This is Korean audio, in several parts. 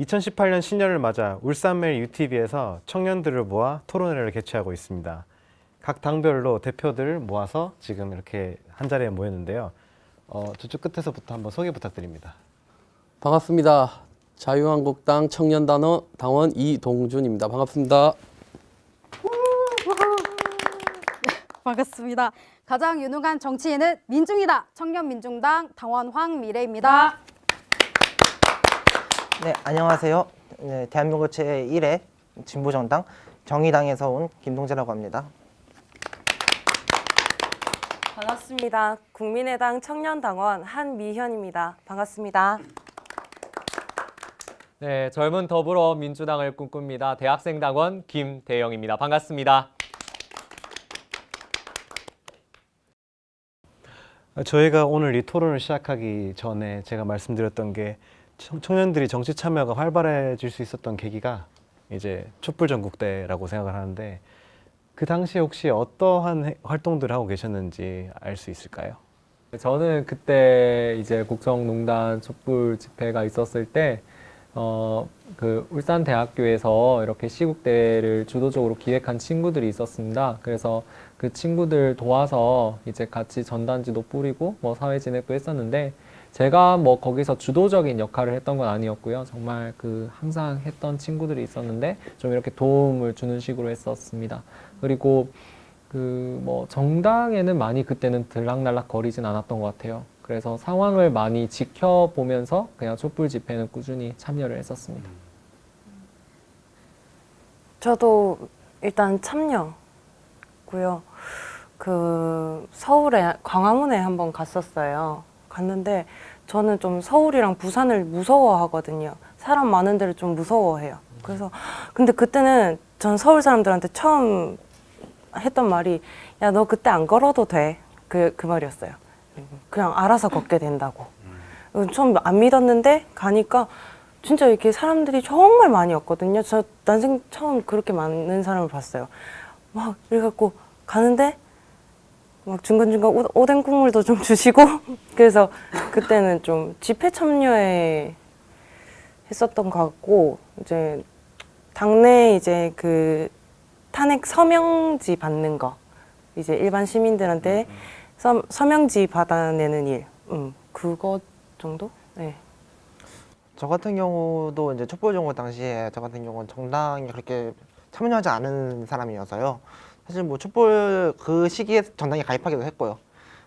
2018년 신년을 맞아 울산매일 UTV에서 청년들을 모아 토론회를 개최하고 있습니다. 각 당별로 대표들을 모아서 지금 이렇게 한 자리에 모였는데요. 어, 저쪽 끝에서부터 한번 소개 부탁드립니다. 반갑습니다. 자유한국당 청년단원 당원 이동준입니다. 반갑습니다. 반갑습니다. 가장 유능한 정치인은 민중이다. 청년민중당 당원 황미래입니다. 네, 안녕하세요. 네, 대한민국 제1회 진보정당 정의당에서 온 김동재라고 합니다. 반갑습니다. 국민의당 청년당원 한미현입니다. 반갑습니다. 네, 젊은 더불어민주당을 꿈꿉니다. 대학생 당원 김대영입니다. 반갑습니다. 저희가 오늘 이 토론을 시작하기 전에 제가 말씀드렸던 게 청- 청년들이 정치 참여가 활발해질 수 있었던 계기가 이제 촛불 전국대라고 생각을 하는데 그 당시에 혹시 어떠한 해- 활동들을 하고 계셨는지 알 수 있을까요? 저는 그때 이제 국정농단 촛불 집회가 있었을 때, 어, 그 울산대학교에서 이렇게 시국대를 주도적으로 기획한 친구들이 있었습니다. 그래서 그 친구들 도와서 이제 같이 전단지도 뿌리고 뭐 사회 진행도 했었는데, 제가 뭐 거기서 주도적인 역할을 했던 건 아니었고요. 정말 그 항상 했던 친구들이 있었는데 좀 이렇게 도움을 주는 식으로 했었습니다. 그리고 그 뭐 정당에는 많이 그때는 들락날락 거리진 않았던 것 같아요. 그래서 상황을 많이 지켜보면서 그냥 촛불 집회는 꾸준히 참여를 했었습니다. 저도 일단 참여고요. 그 서울에 광화문에 한번 갔었어요. 갔는데 저는 좀 서울이랑 부산을 무서워하거든요. 사람 많은 데를 좀 무서워해요. 그래서 근데 그때는 전 서울 사람들한테 처음 했던 말이 야 너 그때 안 걸어도 돼. 그, 그 말이었어요. 그냥 알아서 걷게 된다고. 처음 안 믿었는데 가니까 진짜 이렇게 사람들이 정말 많이 왔거든요. 저 난생 처음 그렇게 많은 사람을 봤어요. 막 이래갖고 가는데 막 중간중간 오, 오뎅 국물도 좀 주시고 그래서 그때는 좀 집회 참여에 했었던 것 같고 이제 당내 이제 그 탄핵 서명지 받는 거 이제 일반 시민들한테 서, 서명지 받아내는 일, 음 그거 정도? 네. 저 같은 경우도 이제 촛불정부 당시에 저 같은 경우는 정당에 그렇게 참여하지 않은 사람이어서요. 사실 뭐 촛불 그 시기에 정당에 가입하기도 했고요.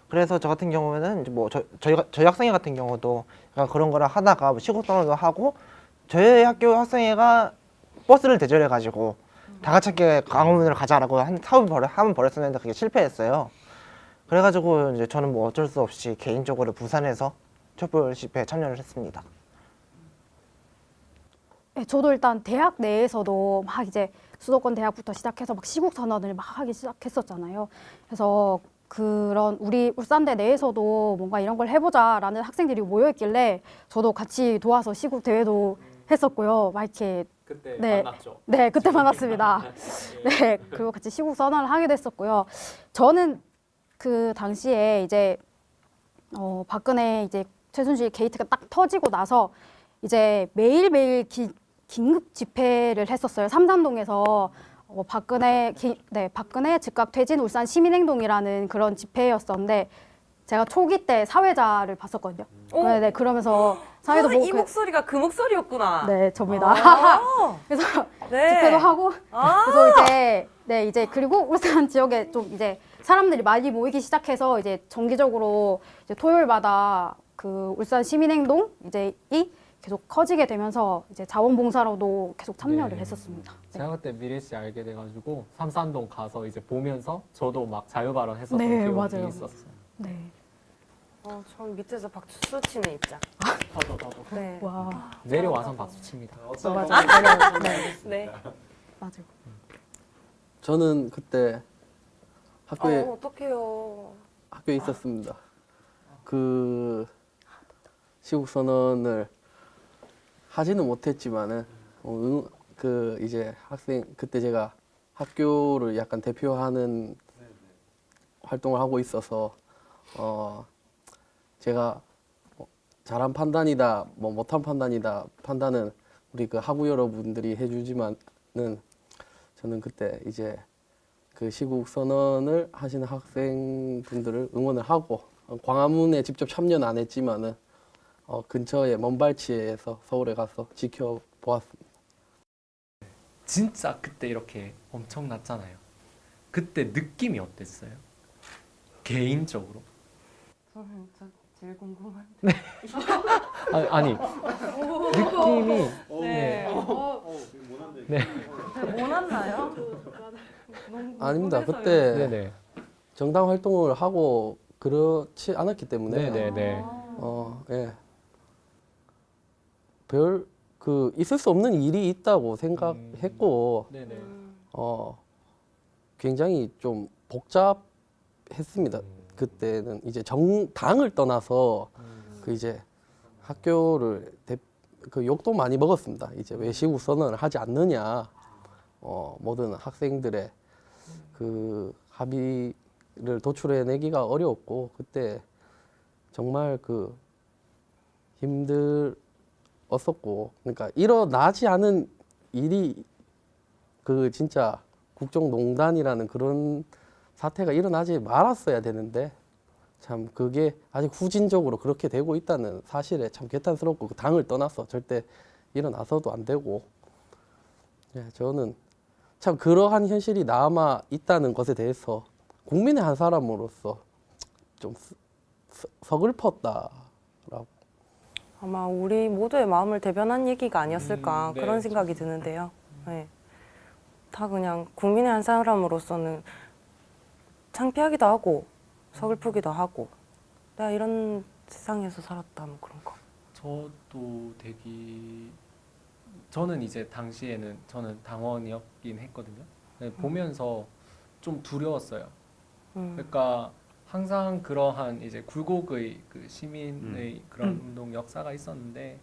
그래서 저 같은 경우에는 뭐 저, 저희 저희 학생회 같은 경우도 약간 그런 거를 하다가 뭐 시국 선언도 하고 저희 학교 학생회가 버스를 대절해 가지고 다 같이 함께 광화문을 가자라고 한 사업을 벌여 한번 벌였었는데 그게 실패했어요. 그래가지고 이제 저는 뭐 어쩔 수 없이 개인적으로 부산에서 촛불 집회에 참여를 했습니다. 네, 저도 일단 대학 내에서도 막 이제 수도권 대학부터 시작해서 막 시국 선언을 막 하기 시작했었잖아요. 그래서 그런 우리 울산대 내에서도 뭔가 이런 걸 해보자라는 학생들이 모여 있길래 저도 같이 도와서 시국 대회도 했었고요. 막 이렇게 그때 네. 네, 그때 만났습니다. 네, 그리고 같이 시국 선언을 하게 됐었고요. 저는 그 당시에 이제 어, 박근혜 이제 최순실 게이트가 딱 터지고 나서 이제 매일매일 기, 긴급 집회를 했었어요. 삼산동에서 어, 박근혜 기, 네, 박근혜 즉각 퇴진 울산 시민행동이라는 그런 집회였었는데 제가 초기 때 사회자를 봤었거든요. 오. 네, 네, 그러면서 사회도 아, 보고 이 그- 목소리가 그 목소리였구나. 네, 접니다. 아, 그래서 네. 집회도 하고 아. 그래서 이제 네 이제 그리고 울산 지역에 좀 이제 사람들이 많이 모이기 시작해서 이제 정기적으로 이제 토요일마다 그 울산 시민행동 이제 이 계속 커지게 되면서 이제 자원봉사로도 계속 참여를 네. 했었습니다. 네. 제가 그때 미래 씨 알게 돼가지고 삼산동 가서 이제 보면서 저도 막 자유 발언 했었던 네, 기억이 맞아요. 있었어요. 네. 어, 전 밑에서 박수 치는 입장. 저도 저도 네. 와 내려와서 박수 칩니다. 맞아요. 네, 네. 맞아요. 저는 그때 학교에 어, 어떡해요. 학교에 있었습니다. 그 시국 선언을 하지는 못했지만은 어, 응- 그 이제 학생 그때 제가 학교를 약간 대표하는 활동을 하고 있어서 어 제가 어, 잘한 판단이다 뭐 못한 판단이다 판단은 우리 그 하구 여러분들이 해주지만은 저는 그때 이제 그 시국 선언을 하시는 학생분들을 응원을 하고 어, 광화문에 직접 참여는 안 했지만은 어, 근처에 먼발치에서 서울에 가서 지켜보았습니다. 진짜 그때 이렇게 엄청났잖아요. 그때 느낌이 어땠어요? 개인적으로? 저는 저 제일 궁금한. 아니, 아니 느낌이 네. 네. 못 왔나요? 아닙니다. 그때 네네 정당 활동을 하고 그렇지 않았기 때문에 네네네 어, 예. 별 그 있을 수 없는 일이 있다고 생각했고 네네 어 굉장히 좀 복잡했습니다. 그때는 이제 정당을 떠나서 그 이제 학교를 대, 그 욕도 많이 먹었습니다. 이제 왜 시국 선언을 하지 않느냐. 어 모든 학생들의 그 합의를 도출해내기가 어려웠고 그때 정말 그 힘들 었었고 그러니까 일어나지 않은 일이 그 진짜 국정농단이라는 그런 사태가 일어나지 말았어야 되는데 참 그게 아직 후진적으로 그렇게 되고 있다는 사실에 참 개탄스럽고 그 당을 떠나서 절대 일어나서도 안 되고. 예, 저는 참 그러한 현실이 남아 있다는 것에 대해서 국민의 한 사람으로서 좀 서글펐다라고 아마 우리 모두의 마음을 대변한 얘기가 아니었을까 음, 네. 그런 생각이 드는데요. 네. 다 그냥 국민의 한 사람으로서는 창피하기도 하고 서글프기도 하고 내가 이런 세상에서 살았다 뭐 그런 거. 저도 되게 저는 이제 당시에는 저는 당원이었긴 했거든요. 네, 보면서 좀 두려웠어요. 음. 그러니까 항상 그러한 이제 굴곡의 그 시민의 그런 운동 역사가 있었는데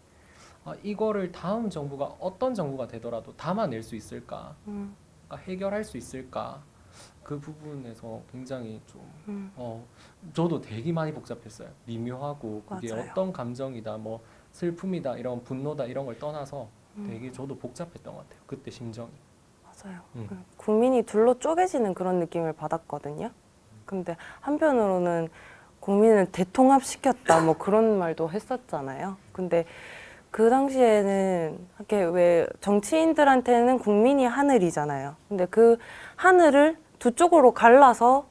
아, 이거를 다음 정부가 어떤 정부가 되더라도 담아낼 수 있을까? 음. 그러니까 해결할 수 있을까? 그 부분에서 굉장히 좀 음. 어, 저도 되게 많이 복잡했어요. 미묘하고 그게 맞아요. 어떤 감정이다, 뭐 슬픔이다, 이런 분노다 이런 걸 떠나서 음. 되게 저도 복잡했던 것 같아요. 그때 심정이. 맞아요. 음. 그 국민이 둘로 쪼개지는 그런 느낌을 받았거든요. 근데 한편으로는 국민을 대통합시켰다 뭐 그런 말도 했었잖아요. 근데 그 당시에는 이렇게 왜 정치인들한테는 국민이 하늘이잖아요. 근데 그 하늘을 두 쪽으로 갈라서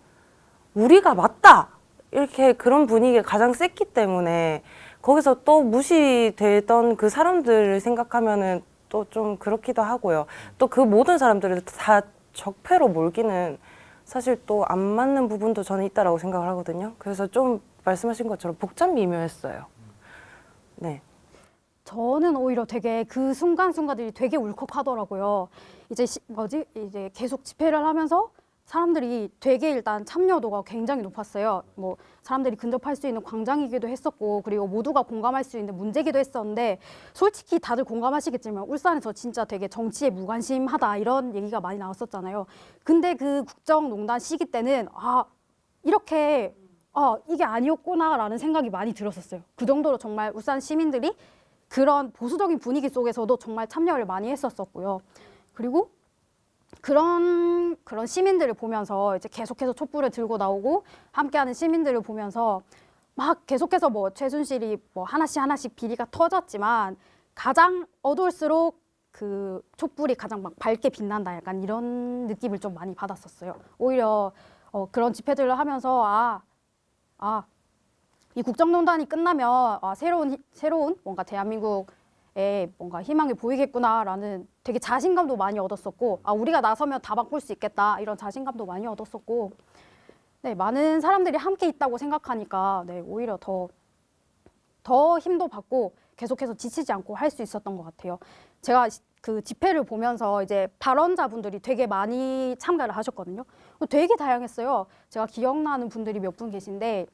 우리가 맞다 이렇게 그런 분위기가 가장 셌기 때문에 거기서 또 무시되던 그 사람들을 생각하면은 또 좀 그렇기도 하고요. 또 그 모든 사람들을 다 적폐로 몰기는 사실 또 안 맞는 부분도 저는 있다라고 생각을 하거든요. 그래서 좀 말씀하신 것처럼 복잡 미묘했어요. 네. 저는 오히려 되게 그 순간순간들이 되게 울컥하더라고요. 이제 시, 뭐지? 이제 계속 집회를 하면서 사람들이 되게 일단 참여도가 굉장히 높았어요. 뭐 사람들이 근접할 수 있는 광장이기도 했었고 그리고 모두가 공감할 수 있는 문제기도 했었는데 솔직히 다들 공감하시겠지만 울산에서 진짜 되게 정치에 무관심하다 이런 얘기가 많이 나왔었잖아요. 근데 그 국정농단 시기 때는 아 이렇게 아 이게 아니었구나라는 생각이 많이 들었었어요. 그 정도로 정말 울산 시민들이 그런 보수적인 분위기 속에서도 정말 참여를 많이 했었었고요. 그리고 그런 그런 시민들을 보면서 이제 계속해서 촛불을 들고 나오고 함께하는 시민들을 보면서 막 계속해서 뭐 최순실이 뭐 하나씩 하나씩 비리가 터졌지만 가장 어두울수록 그 촛불이 가장 막 밝게 빛난다 약간 이런 느낌을 좀 많이 받았었어요. 오히려 어, 그런 집회들을 하면서 아, 아, 이 국정농단이 끝나면 아, 새로운 희- 새로운 뭔가 대한민국 에 뭔가 희망이 보이겠구나라는 되게 자신감도 많이 얻었었고 아 우리가 나서면 다 바꿀 수 있겠다 이런 자신감도 많이 얻었었고 네 많은 사람들이 함께 있다고 생각하니까 네 오히려 더 더 힘도 받고 계속해서 지치지 않고 할 수 있었던 것 같아요. 제가 시- 그 집회를 보면서 이제 발언자분들이 되게 많이 참가를 하셨거든요. 되게 다양했어요. 제가 기억나는 분들이 몇 분 계신데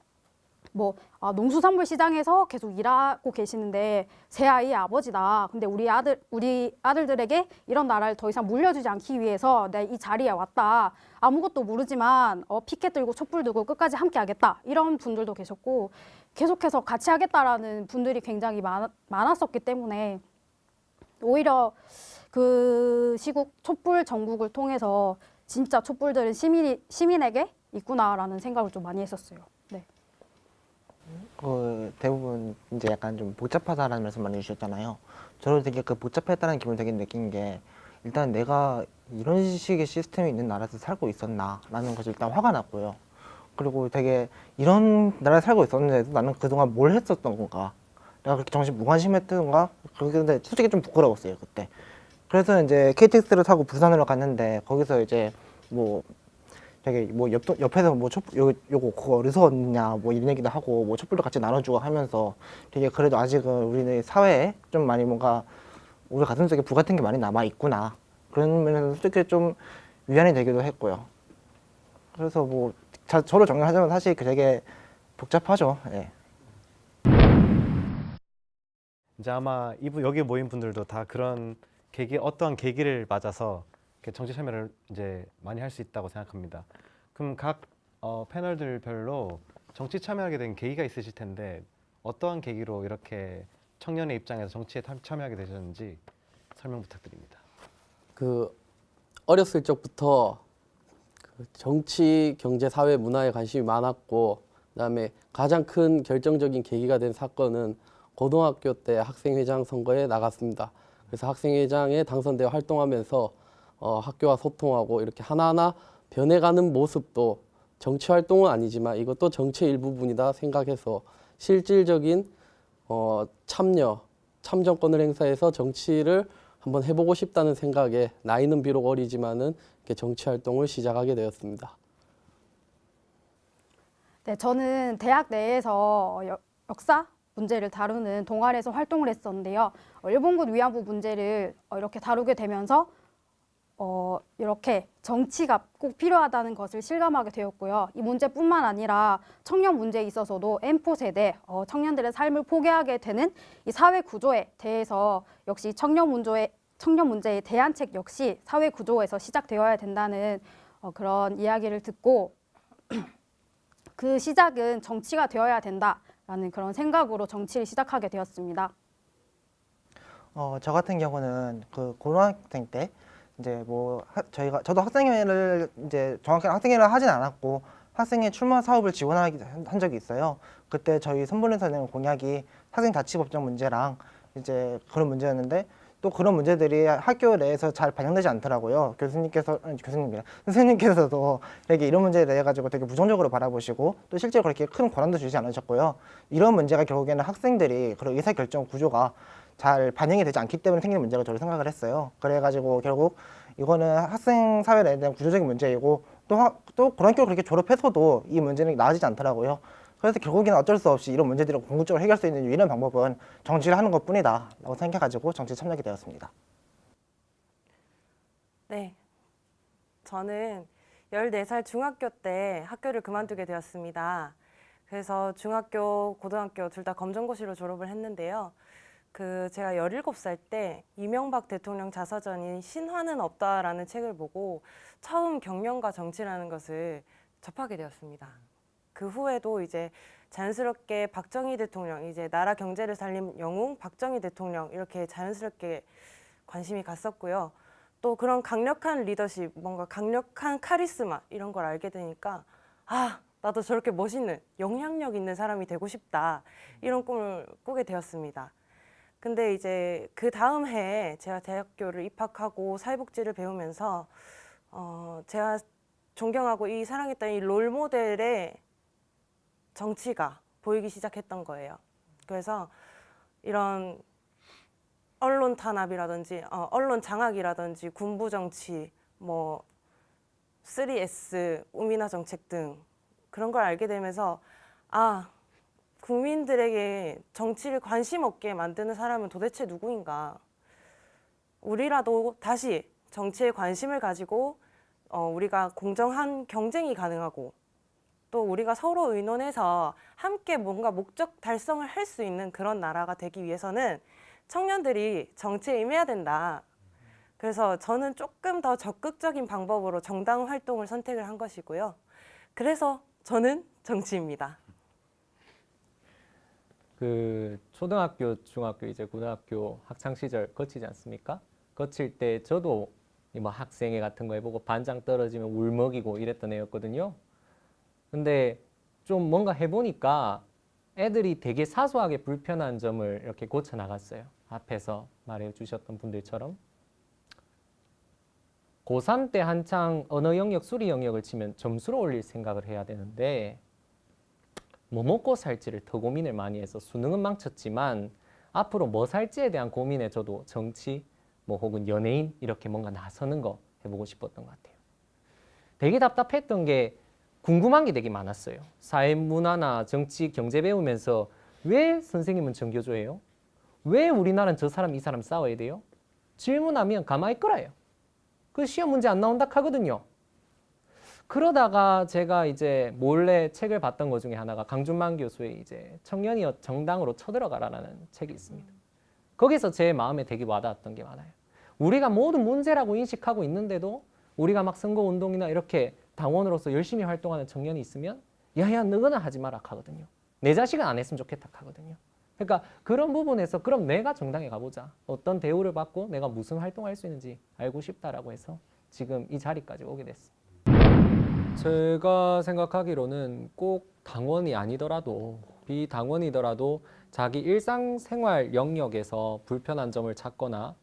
뭐 아, 농수산물 시장에서 계속 일하고 계시는데 새 아이의 아버지다. 근데 우리 아들 우리 아들들에게 이런 나라를 더 이상 물려주지 않기 위해서 내가 이 자리에 왔다. 아무것도 모르지만 어, 피켓 들고 촛불 들고 끝까지 함께 하겠다. 이런 분들도 계셨고 계속해서 같이 하겠다라는 분들이 굉장히 많, 많았었기 때문에 오히려 그 시국 촛불 전국을 통해서 진짜 촛불들은 시민이 시민에게 있구나라는 생각을 좀 많이 했었어요. 네. 그 대부분 이제 약간 좀 복잡하다라는 말씀 많이 주셨잖아요. 저도 되게 그 복잡했다는 기분을 되게 느낀 게 일단 내가 이런 식의 시스템이 있는 나라에서 살고 있었나라는 것이 일단 화가 났고요. 그리고 되게 이런 나라에 살고 있었는데도 나는 그동안 뭘 했었던 건가? 내가 그렇게 정신 무관심했던가? 그런데 솔직히 좀 부끄러웠어요 그때. 그래서 이제 KTX를 타고 부산으로 갔는데 거기서 이제 뭐 되게 뭐 옆, 옆에서 뭐 촛불 요, 요거 그거 어디서 얻냐 뭐 이런 얘기도 하고 뭐 촛불도 같이 나눠주고 하면서 되게 그래도 아직은 우리네 사회에 좀 많이 뭔가 우리 가슴 속에 불 같은 게 많이 남아 있구나 그런 면에서 솔직히 좀 위안이 되기도 했고요. 그래서 뭐 자, 저를 정리하자면 사실 그 되게 복잡하죠. 예. 이제 아마 이분 여기 모인 분들도 다 그런 계기 어떠한 계기를 맞아서 정치 참여를 이제 많이 할 수 있다고 생각합니다. 그럼 각 어, 패널들별로 정치 참여하게 된 계기가 있으실 텐데 어떠한 계기로 이렇게 청년의 입장에서 정치에 참여하게 되셨는지 설명 부탁드립니다. 그 어렸을 적부터 그 정치, 경제, 사회, 문화에 관심이 많았고 그다음에 가장 큰 결정적인 계기가 된 사건은 고등학교 때 학생회장 선거에 나갔습니다. 그래서 학생회장에 당선되어 활동하면서 어, 학교와 소통하고 이렇게 하나하나 변해가는 모습도 정치 활동은 아니지만 이것도 정치의 일부분이다 생각해서 실질적인 어, 참여, 참정권을 행사해서 정치를 한번 해보고 싶다는 생각에 나이는 비록 어리지만은 이렇게 정치 활동을 시작하게 되었습니다. 네, 저는 대학 내에서 여- 역사 문제를 다루는 동아리에서 활동을 했었는데요. 어, 일본군 위안부 문제를 어, 이렇게 다루게 되면서 어, 이렇게 정치가 꼭 필요하다는 것을 실감하게 되었고요. 이 문제뿐만 아니라 청년 문제에 있어서도 M4 세대 어, 청년들의 삶을 포기하게 되는 이 사회 구조에 대해서 역시 청년 문제의 청년 문제의 대안책 역시 사회 구조에서 시작되어야 된다는 어, 그런 이야기를 듣고 그 시작은 정치가 되어야 된다라는 그런 생각으로 정치를 시작하게 되었습니다. 어, 저 같은 경우는 그 고등학생 때 이제 뭐 하- 저희가 저도 학생회를 이제 정확히 학생회를 하진 않았고 학생회 출마 사업을 지원하기 한- 한 적이 있어요. 그때 저희 낸 공약이 학생 자치 법정 문제랑 이제 그런 문제였는데 또 그런 문제들이 학교 내에서 잘 반영되지 않더라고요. 교수님께서 아니 교수님이라 선생님께서도 되게 이런 문제에 대해 가지고 되게 부정적으로 바라보시고 또 실제로 그렇게 큰 권한도 주지 않으셨고요. 이런 문제가 결국에는 학생들이 그런 의사 결정 구조가 잘 반영이 되지 않기 때문에 생기는 문제라고 저는 생각을 했어요. 그래가지고 결국 이거는 학생 사회에 대한 구조적인 문제이고 또, 하, 또 고등학교 그렇게 졸업해서도 이 문제는 나아지지 않더라고요. 그래서 결국에는 어쩔 수 없이 이런 문제들을 궁극적으로 해결할 수 있는 유일한 방법은 정치를 하는 것 뿐이다 라고 생각해가지고 정치에 참여하게 되었습니다. 네. 저는 14살 중학교 때 학교를 그만두게 되었습니다. 그래서 중학교, 고등학교 둘 다 검정고시로 졸업을 했는데요. 그 제가 17살 때 이명박 대통령 자서전인 신화는 없다라는 책을 보고 처음 경영과 정치라는 것을 접하게 되었습니다. 그 후에도 이제 자연스럽게 박정희 대통령, 이제 나라 경제를 살린 영웅 박정희 대통령 이렇게 자연스럽게 관심이 갔었고요. 또 그런 강력한 리더십, 뭔가 강력한 카리스마 이런 걸 알게 되니까 아, 나도 저렇게 멋있는 영향력 있는 사람이 되고 싶다. 이런 꿈을 꾸게 되었습니다. 근데 이제 그 다음 해에 제가 대학교를 입학하고 사회복지를 배우면서 어, 제가 존경하고 이 사랑했던 이 롤모델의 정치가 보이기 시작했던 거예요. 그래서 이런 언론 탄압이라든지 어, 언론 장악이라든지 군부 정치 뭐 3S 우미나 정책 등 그런 걸 알게 되면서 아 국민들에게 정치를 관심 없게 만드는 사람은 도대체 누구인가 우리라도 다시 정치에 관심을 가지고 어, 우리가 공정한 경쟁이 가능하고 또 우리가 서로 의논해서 함께 뭔가 목적 달성을 할 수 있는 그런 나라가 되기 위해서는 청년들이 정치에 임해야 된다. 그래서 저는 조금 더 적극적인 방법으로 정당 활동을 선택을 한 것이고요. 그래서 저는 정치입니다. 그 초등학교, 중학교, 이제 고등학교 학창 시절 거치지 않습니까? 거칠 때 저도 이뭐 학생회 같은 거 해보고 반장 떨어지면 울먹이고 이랬던 애였거든요. 근데 좀 뭔가 해보니까 애들이 되게 사소하게 불편한 점을 이렇게 고쳐 나갔어요. 앞에서 말해 주셨던 분들처럼. 고3 때 한창 언어 영역, 수리 영역을 치면 점수를 올릴 생각을 해야 되는데 뭐 먹고 살지를 더 고민을 많이 해서 수능은 망쳤지만 앞으로 뭐 살지에 대한 고민에 저도 정치 뭐 혹은 연예인 이렇게 뭔가 나서는 거 해보고 싶었던 것 같아요. 되게 답답했던 게 궁금한 게 되게 많았어요. 사회 문화나 정치 경제 배우면서 왜 선생님은 정교조예요? 왜 우리나라는 저 사람 이 사람 싸워야 돼요? 질문하면 가만히 끌어요. 그 시험 문제 안 나온다 하거든요. 그러다가 제가 이제 몰래 책을 봤던 것 중에 하나가 강준만 교수의 이제 청년이 정당으로 쳐들어가라라는 책이 있습니다. 거기서 제 마음에 되게 와닿았던 게 많아요. 우리가 모든 문제라고 인식하고 있는데도 우리가 막 선거 운동이나 이렇게 당원으로서 열심히 활동하는 청년이 있으면 야야 너는 하지 마라 하거든요. 내 자식은 안 했으면 좋겠다 하거든요. 그러니까 그런 부분에서 그럼 내가 정당에 가보자. 어떤 대우를 받고 내가 무슨 활동할 수 있는지 알고 싶다라고 해서 지금 이 자리까지 오게 됐습니다. 제가 생각하기로는 꼭 당원이 아니더라도 비당원이더라도 자기 일상생활 영역에서 불편한 점을 찾거나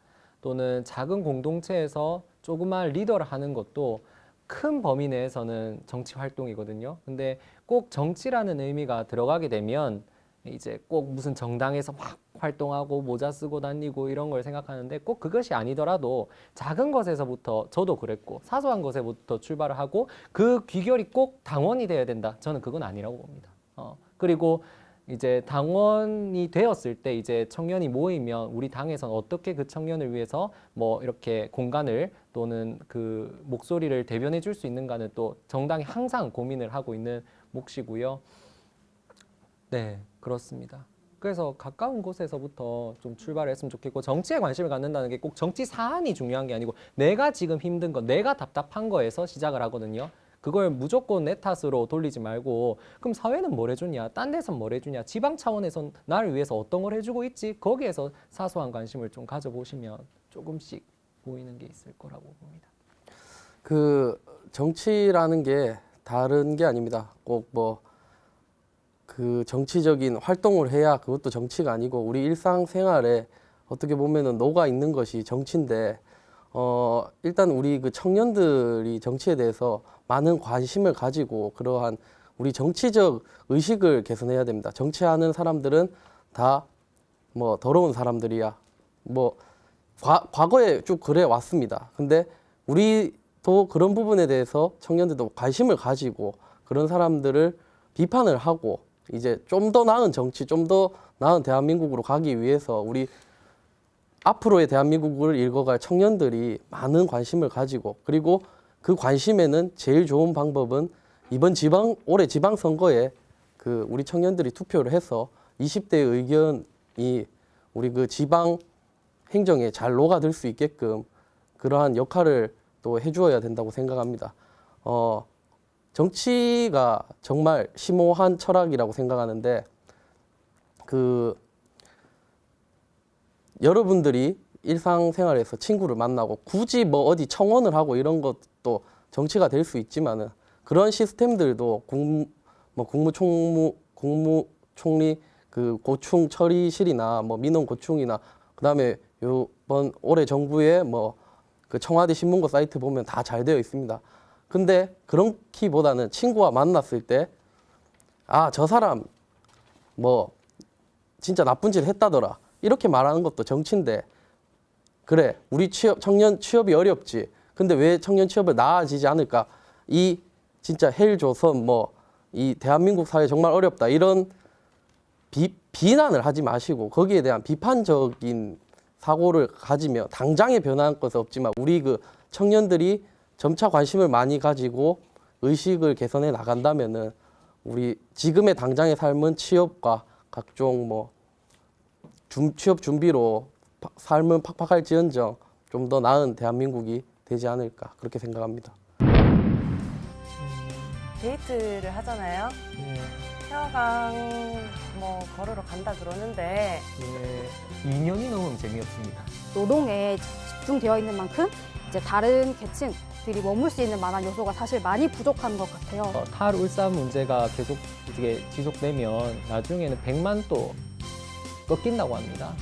또는 작은 공동체에서 조그만 리더를 하는 것도 큰 범위 내에서는 정치 활동이거든요. 근데 꼭 정치라는 의미가 들어가게 되면 이제 꼭 무슨 정당에서 막 활동하고 모자 쓰고 다니고 이런 걸 생각하는데 꼭 그것이 아니더라도 작은 것에서부터 저도 그랬고 사소한 것에부터 출발을 하고 그 귀결이 꼭 당원이 돼야 된다. 저는 그건 아니라고 봅니다. 어, 그리고 이제 당원이 되었을 때 이제 청년이 모이면 우리 당에서는 어떻게 그 청년을 위해서 뭐 이렇게 공간을 또는 그 목소리를 대변해 줄 수 있는가는 또 정당이 항상 고민을 하고 있는 몫이고요. 네, 그렇습니다. 그래서 가까운 곳에서부터 좀 출발했으면 좋겠고 정치에 관심을 갖는다는 게 꼭 정치 사안이 중요한 게 아니고 내가 지금 힘든 거, 내가 답답한 거에서 시작을 하거든요. 그걸 무조건 내 탓으로 돌리지 말고 그럼 사회는 뭘 해주냐, 딴 데선 뭘 해주냐, 지방 차원에선 나를 위해서 어떤 걸 해주고 있지 거기에서 사소한 관심을 좀 가져보시면 조금씩 보이는 게 있을 거라고 봅니다. 그 정치라는 게 다른 게 아닙니다. 꼭 뭐 그 정치적인 활동을 해야 그것도 정치가 아니고 우리 일상생활에 어떻게 보면은 녹아 있는 것이 정치인데 어 일단 우리 그 청년들이 정치에 대해서 많은 관심을 가지고 그러한 우리 정치적 의식을 개선해야 됩니다. 정치하는 사람들은 다 뭐 더러운 사람들이야. 뭐 과, 과거에 쭉 그래 왔습니다. 근데 우리도 그런 부분에 대해서 청년들도 관심을 가지고 그런 사람들을 비판을 하고 이제 좀 더 나은 정치, 좀 더 나은 대한민국으로 가기 위해서 우리 앞으로의 대한민국을 읽어갈 청년들이 많은 관심을 가지고 그리고 그 관심에는 제일 좋은 방법은 이번 지방 올해 지방 선거에 그 우리 청년들이 투표를 해서 20대의 의견이 우리 그 지방 행정에 잘 녹아들 수 있게끔 그러한 역할을 또 해주어야 된다고 생각합니다. 어, 정치가 정말 심오한 철학이라고 생각하는데 그 여러분들이 일상생활에서 친구를 만나고 굳이 뭐 어디 청원을 하고 이런 것도 정치가 될 수 있지만은 그런 시스템들도 국무 뭐 국무총무 국무총리 그 고충 처리실이나 뭐 민원 고충이나 그다음에 요번 올해 정부의 뭐 그 청와대 신문고 사이트 보면 다 잘 되어 있습니다. 근데 그렇기보다는 친구와 만났을 때 아 저 사람 뭐 진짜 나쁜 짓 했다더라. 이렇게 말하는 것도 정치인데 그래 우리 취업 청년 취업이 어렵지. 근데 왜 청년 취업을 나아지지 않을까? 이 진짜 헬조선 뭐 이 대한민국 사회 정말 어렵다. 이런 비, 비난을 하지 마시고 거기에 대한 비판적인 사고를 가지며 당장에 변할 것은 없지만 우리 그 청년들이 점차 관심을 많이 가지고 의식을 개선해 나간다면은 우리 지금의 당장의 삶은 취업과 각종 뭐 준- 취업 준비로 파- 삶은 팍팍할지언정 좀 더 나은 대한민국이 되지 않을까 그렇게 생각합니다. 데이트를 하잖아요. 헤어질 한라강 뭐 걸으러 간다 그러는데 예, 2년이 넘으면 재미없습니다. 노동에 집중되어 있는 만큼 이제 다른 계층 들이 머물 수 있는 만한 요소가 사실 많이 부족한 것 같아요. 어, 탈울산 문제가 계속 이게 지속되면 나중에는 100만 또 꺾인다고 합니다.